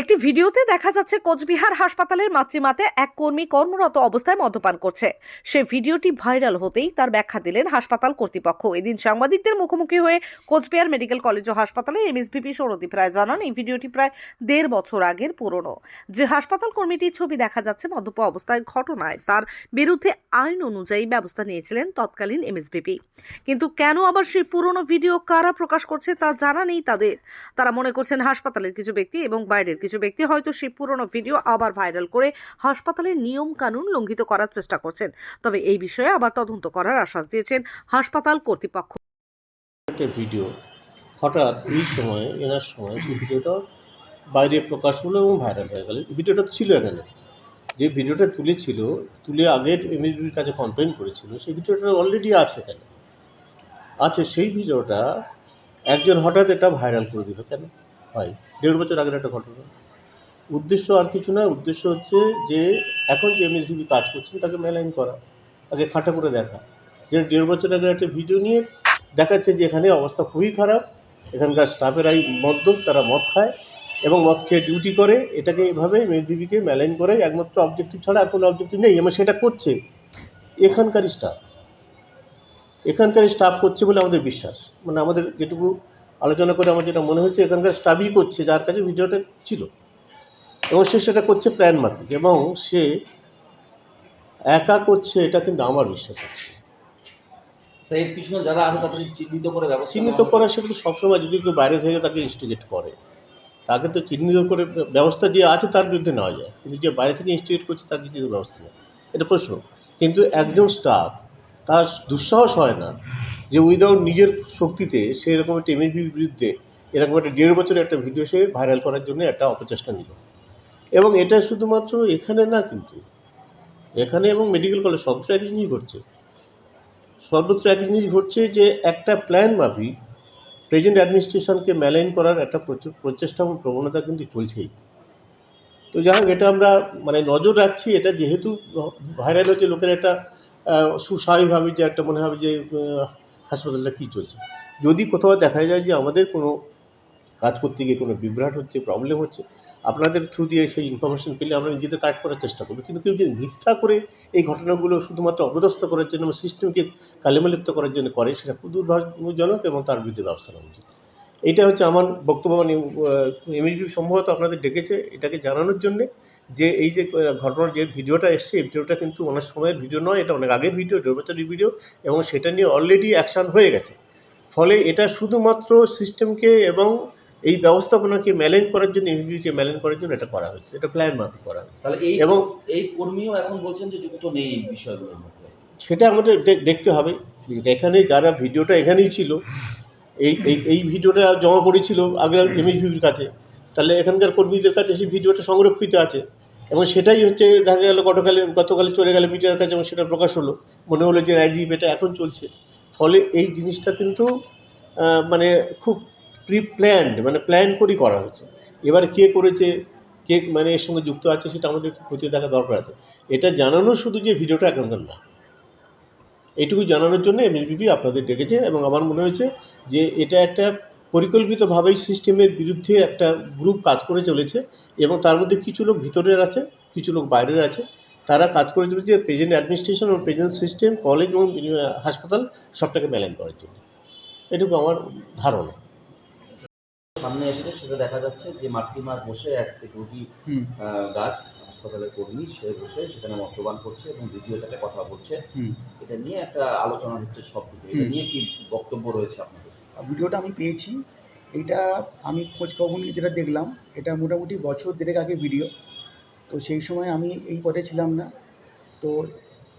একটি ভিডিওতে দেখা যাচ্ছে কোচবিহার হাসপাতালের মাতৃমাতে এক কর্মী কর্মরত অবস্থায় মদ্যপান করছে। সে ভিডিওটি ভাইরাল হতেই তার ব্যাখ্যা দিলেন হাসপাতাল কর্তৃপক্ষ। এদিন সাংবাদিকদের মুখোমুখি হয়ে কোচবিহার মেডিকেল কলেজ ও হাসপাতালে এমএসভিপি সৌরদীপ রায় জানান, এই ভিডিওটি প্রায় দেড় বছর আগের পুরনো। যে হাসপাতাল কর্মীটির ছবি দেখা যাচ্ছে মদ্যপ অবস্থায় ঘটনায়, তার বিরুদ্ধে আইন অনুযায়ী ব্যবস্থা নিয়েছিলেন তৎকালীন এমএসভিপি। কিন্তু কেন আবার সেই পুরনো ভিডিও কারা প্রকাশ করছে তা জানা নেই তাদের। তারা মনে করছেন হাসপাতালের কিছু ব্যক্তি এবং বাইরের কিছু ব্যক্তি হয়তো সেই পুরনো ভিডিও আবার ভাইরাল করে হাসপাতালের নিয়ম কানুন লঙ্ঘিত করার চেষ্টা করছেন। তবে এই বিষয়ে আবার তদন্ত করার আশ্বাস দিয়েছেন হাসপাতাল কর্তৃপক্ষ। ভিডিও, হঠাৎ এই সময়, এনার সময় সেই ভিডিওটা বাইরে প্রকাশ হলো এবং ভাইরাল হয়ে গেল। ভিডিওটা ছিল এখানে। যে ভিডিওটা তুলেছিল, তুলে আগের এমএসবির কাছে কমপ্লেন করেছিল, সেই ভিডিওটা অলরেডি আছে এখানে। আছে সেই ভিডিওটা, একজন হঠাৎ এটা ভাইরাল করে দিল কেন? হয়। দেড় বছর আগের একটা ঘটনা। উদ্দেশ্য আর কিছু নয়, উদ্দেশ্য হচ্ছে যে এখন যে এমএসবিবি কাজ করছেন তাকে মেলাইন করা, তাকে খাটা করে দেখা। যে দেড় বছর আগের একটা ভিডিও নিয়ে দেখাচ্ছে যে এখানে অবস্থা খুবই খারাপ, এখানকার স্টাফেরাই মদ্যপ, তারা মদ খায় এবং মদ খেয়ে ডিউটি করে। এটাকে এভাবে মেদিবিকে মেলাইন করে একমাত্র অবজেক্টিভ ছাড়া আর কোনো অবজেক্টিভ নেই। এবং সেটা করছে এখানকারই স্টাফ এখানকারই স্টাফ করছে বলে আমাদের বিশ্বাস। মানে আমাদের যেটুকু আলোচনা করে আমার যেটা মনে হচ্ছে এখানকার স্টাফই করছে যার কাছে ভিডিওটা ছিল। এবং সে সেটা করছে প্ল্যান মাফিক এবং সে একা করছে এটা কিন্তু আমার বিশ্বাস আছে। পিছনে যারা আছে তাদের চিহ্নিত করে চিহ্নিত করা সেটা তো সবসময় যদি কেউ বাইরে থেকে তাকে ইনস্টিগেট করে তাকে তো চিহ্নিত করে ব্যবস্থা যে আছে তার বিরুদ্ধে নেওয়া যায়। কিন্তু যে বাইরে থেকে ইনস্টিগেট করছে তাকে কিন্তু ব্যবস্থা নেই এটা প্রশ্ন। কিন্তু একজন স্টাফ তার দুঃসাহস হয় না যে উইদাউট নিজের শক্তিতে সেই রকম একটা এমএসবির বিরুদ্ধে এরকম একটা দেড় বছরের একটা ভিডিও সে ভাইরাল করার জন্য একটা অপচেষ্টা নিল। এবং এটা শুধুমাত্র এখানে না কিন্তু, এখানে এবং মেডিকেল কলেজ সবত্র একই জিনিস ঘটছে। সর্বত্র একই জিনিস ঘটছে যে একটা প্ল্যান মাফিক প্রেজেন্ট অ্যাডমিনিস্ট্রেশনকে ম্যালাইন করার একটা প্রচেষ্টা এবং প্রবণতা কিন্তু চলছেই। তো যাই হোক, এটা আমরা মানে নজর রাখছি, এটা যেহেতু ভাইরাল হচ্ছে লোকের একটা সুস্বাভাবিকভাবে যে একটা মনে হবে যে হাসপাতালটা কী চলছে। যদি কোথাও দেখা যায় যে আমাদের কোনো কাজ করতে গিয়ে কোনো বিভ্রাট হচ্ছে প্রবলেম হচ্ছে, আপনাদের থ্রু দিয়ে সেই ইনফরমেশন পেলে আমরা নিজেদের কাট করার চেষ্টা করব। কিন্তু কেউ যদি মিথ্যা করে এই ঘটনাগুলো শুধুমাত্র অপদস্থ করার জন্য সিস্টেমকে কালেমালিপ্ত করার জন্য করে, সেটা খুব দুর্ভাগ্যজনক এবং তার বিরুদ্ধে ব্যবস্থা নেওয়া উচিত। এইটা হচ্ছে আমার বক্তব্য মানে এমএসবি সম্ভবত আপনাদের ডেকেছে এটাকে জানানোর জন্যে যে এই যে ঘটনার যে ভিডিওটা এসছে এই ভিডিওটা কিন্তু অনেক সময়ের ভিডিও নয় এটা অনেক আগের ভিডিও বছরের ভিডিও এবং সেটা নিয়ে অলরেডি অ্যাকশান হয়ে গেছে। ফলে এটা শুধুমাত্র সিস্টেমকে এবং এই ব্যবস্থাপনাকে ম্যালেন করার জন্য এমবিকে ম্যালেন করার জন্য এটা করা হয়েছে এটা প্ল্যান মাফিক করা হয়েছে। তাহলে এই এবং এই কর্মীও এখন বলছেন যে যুক্ত নেই এই বিষয়গুলোর মধ্যে। সেটা আমাদের দেখতে হবে। এখানে যারা ভিডিওটা এখানেই ছিল এই এই এই ভিডিওটা জমা পড়েছিল আগের এমএসবির কাছে। তাহলে এখানকার কর্মীদের কাছে সেই ভিডিওটা সংরক্ষিত আছে। এবং সেটাই হচ্ছে দেখা গেল গতকালে গতকালে চলে গেলে মিডিয়ার কাছে এবং সেটা প্রকাশ হলো। মনে হলো যে রাজীব এটা এখন চলছে। ফলে এই জিনিসটা কিন্তু মানে খুব প্রি প্ল্যান্ড মানে প্ল্যান করেই করা হয়েছে। এবার কে করেছে কে মানে এর সঙ্গে যুক্ত আছে সেটা আমাদের একটু খতিয়ে দেখা দরকার আছে। এটা জানানো শুধু যে ভিডিওটা এখনকার না। এইটুকু জানানোর জন্য এমএসবিপি আপনাদের ডেকেছে এবং আমার মনে হয়েছে যে এটা একটা পরিকল্পিতভাবেই সিস্টেমের বিরুদ্ধে একটা গ্রুপ কাজ করে চলেছে এবং তার মধ্যে কিছু লোক ভিতরের আছে কিছু লোক বাইরের আছে। তারা কাজ করে চলেছে প্রেজেন্ট অ্যাডমিনিস্ট্রেশন এবং প্রেজেন্ট সিস্টেম কলেজ এবং হাসপাতাল সবটাকে মেলাইন করার জন্য। এটুকু আমার ধারণা। সামনে এসেছে সেটা দেখা যাচ্ছে যে মাতৃমা বসে এক সিকিউরিটি গার্ড। হাসপাতালের কর্মী সে বসে সেখানে মদ্যপান করছে এবং দ্বিতীয় চারটে কথা বলছে। এটা নিয়ে একটা আলোচনা হচ্ছে সব দিকে। এটা নিয়ে কি বক্তব্য রয়েছে আপনাদের? ভিডিওটা আমি পেয়েছি। এইটা আমি খোঁজ খবর নিয়ে যেটা দেখলাম এটা মোটামুটি বছর দেড়েক আগে ভিডিও। তো সেই সময় আমি এই পদে ছিলাম না। তো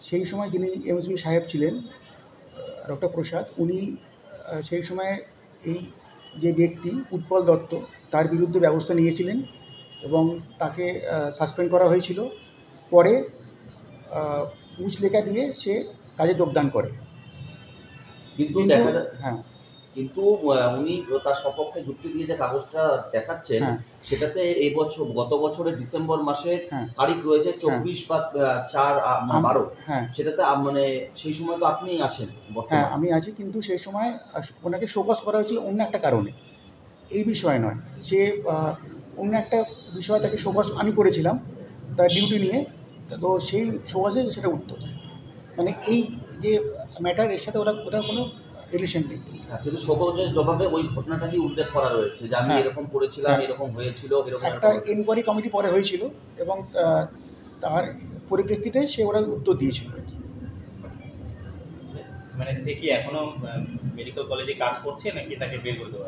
সেই সময় যিনি এমএসবি সাহেব ছিলেন ডক্টর প্রসাদ উনি সেই সময় এই যে ব্যক্তি উৎপল দত্ত তার বিরুদ্ধে ব্যবস্থা নিয়েছিলেন। এবং তাকে সাসপেন্ড করা হয়েছিল। পরে লেখা দিয়ে সে কাজে যোগদান করে। কিন্তু দেখা হ্যাঁ। কিন্তু উনি তার সপক্ষে যুক্তি দিয়ে যে কাগজটা দেখাচ্ছেন হ্যাঁ। সেটাতে এই বছর গত বছরের ডিসেম্বর মাসে হ্যাঁ। তারিখ রয়েছে চব্বিশ বা চার বারো। হ্যাঁ। সেটাতে মানে সেই সময় তো আপনি আছেন হ্যাঁ আমি আছি কিন্তু সেই সময় ওনাকে শোকস করা হয়েছিল অন্য একটা কারণে। এই বিষয় নয়। সে অন্য একটা বিষয় তাকে শোকস আমি করেছিলাম তার ডিউটি নিয়ে। তো সেই শোকসে সেটা উত্তর মানে এই যে ম্যাটার এর সাথে ওরা ওটা কোনো রিলেশন নেই। হ্যাঁ, কিন্তু শোকজের জবাবে ওই ঘটনাটাকে উল্লেখ করা রয়েছে যে আমি হ্যাঁ। এরকম করেছিলাম হ্যাঁ। এরকম হয়েছিল এরকম একটা এনকোয়ারি কমিটি পরে হয়েছিল এবং তার পরিপ্রেক্ষিতে সে ওরা উত্তর দিয়েছিল আর কি। মানে সে কি এখনও মেডিকেল কলেজে কাজ করছে নাকি তাকে বের করে দেওয়া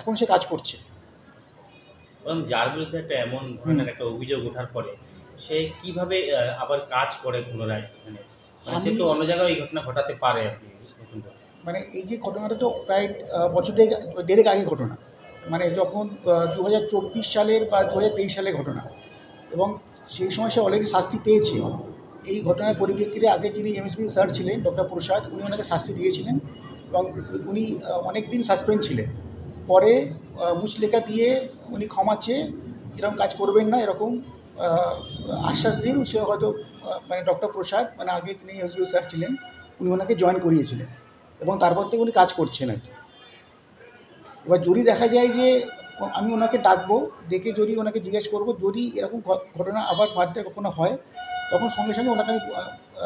এখন সে কাজ করছে। এবং যার বিরুদ্ধে একটা এমন ধরনের একটা অভিযোগ ওঠার পরে সে কীভাবে আবার কাজ করে পুনরায় মানে মানে সে তো অন্য জায়গায় ওই ঘটনা ঘটাতে পারে করে। মানে এই যে ঘটনাটা তো প্রায় বছর দেড়েক আগে ঘটনা। মানে যখন দু হাজার চব্বিশ সালের বা দু হাজার তেইশ সালের ঘটনা এবং সেই সময় সে অলরেডি শাস্তি পেয়েছে। এই ঘটনার পরিপ্রেক্ষিতে আগে যিনি এমএসবি স্যার ছিলেন ডক্টর প্রসাদ উনি ওনাকে শাস্তি দিয়েছিলেন এবং উনি অনেক দিন সাসপেন্ড ছিলেন। পরে আহ, মুচলেখা দিয়ে উনি ক্ষমা চেয়ে এরকম কাজ করবেন না এরকম আশ্বাস দিন সে হয়তো মানে ডক্টর প্রসাদ মানে আগে তিনি এমএসবি স্যার ছিলেন উনি ওনাকে জয়েন করিয়েছিলেন এবং তারপর থেকে উনি কাজ করছেন আর কি। এবার যদি দেখা যায় যে আমি ওনাকে ডাকবো ডেকে যদি ওনাকে জিজ্ঞেস করব যদি এরকম ঘটনা আবার ফার্দার কখনো হয় তখন সঙ্গে সঙ্গে ওনাকে আমি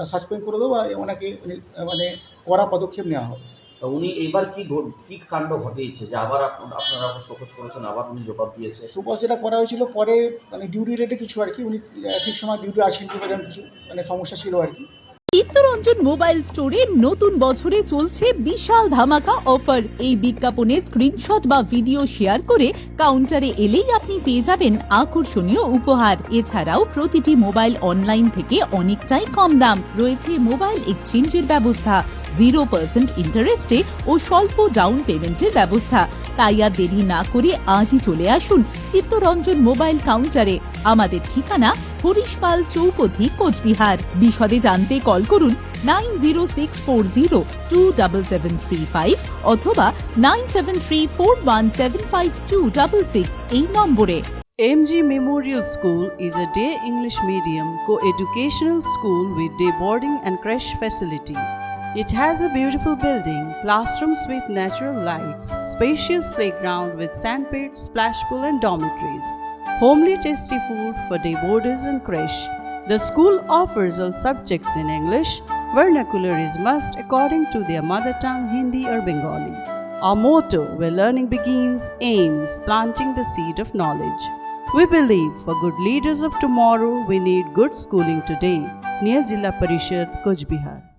সাসপেন্ড করে দেবো আর ওনাকে উনি, মানে কড়া পদক্ষেপ নেওয়া হবে। তা উনি এবার কি কি কাণ্ড ঘটিয়েছে? যে আবার আপনারা শোকজ করেছেন আবার উনি জবাব দিয়েছে? সুপস যেটা করা হয়েছিল পরে মানে ডিউটি রেটে কিছু আর কি উনি ঠিক সময় ডিউটি আসেন কি এরকম কিছু মানে সমস্যা ছিল আর কি। চিত্তরঞ্জন মোবাইল স্টোরে নতুন বছরে চলছে বিশাল ধামাকা অফার এই বিজ্ঞাপনের স্ক্রিনশট বা ভিডিও শেয়ার করে কাউন্টারে এলেই আপনি পেয়ে যাবেন আকর্ষণীয় উপহার। এছাড়াও প্রতিটি মোবাইল অনলাইন থেকে অনেকটাই কম দাম। রয়েছে মোবাইল এক্সচেঞ্জের ব্যবস্থা। জিরো পার্সেন্ট ইন্টারেস্টে ও স্বল্প ডাউন পেমেন্টের ব্যবস্থা। তাই আর দেরি না করে আজই চলে আসুন চিত্তরঞ্জন মোবাইল কাউন্টারে আমাদের ঠিকানা হরিশপাল চৌপথি, কোচবিহার। বিশদে জানতে কল করুন nine zero six four zero two double seven three five অথবা nine seven three four one seven five two double six এই নম্বরে। MG Memorial School is a day English medium co-educational school with day boarding and creche facility. It has a beautiful building, classrooms with natural lights, spacious playground with sandpit, splash pool and dormitories, homely tasty food for day boarders and creche. The school offers all subjects in English. Vernacular is must according to their mother tongue Hindi or Bengali. Our motto, where learning begins, aims planting the seed of knowledge. We believe for good leaders of tomorrow, we need good schooling today. Near Jilla Parishad, Kuch Bihar.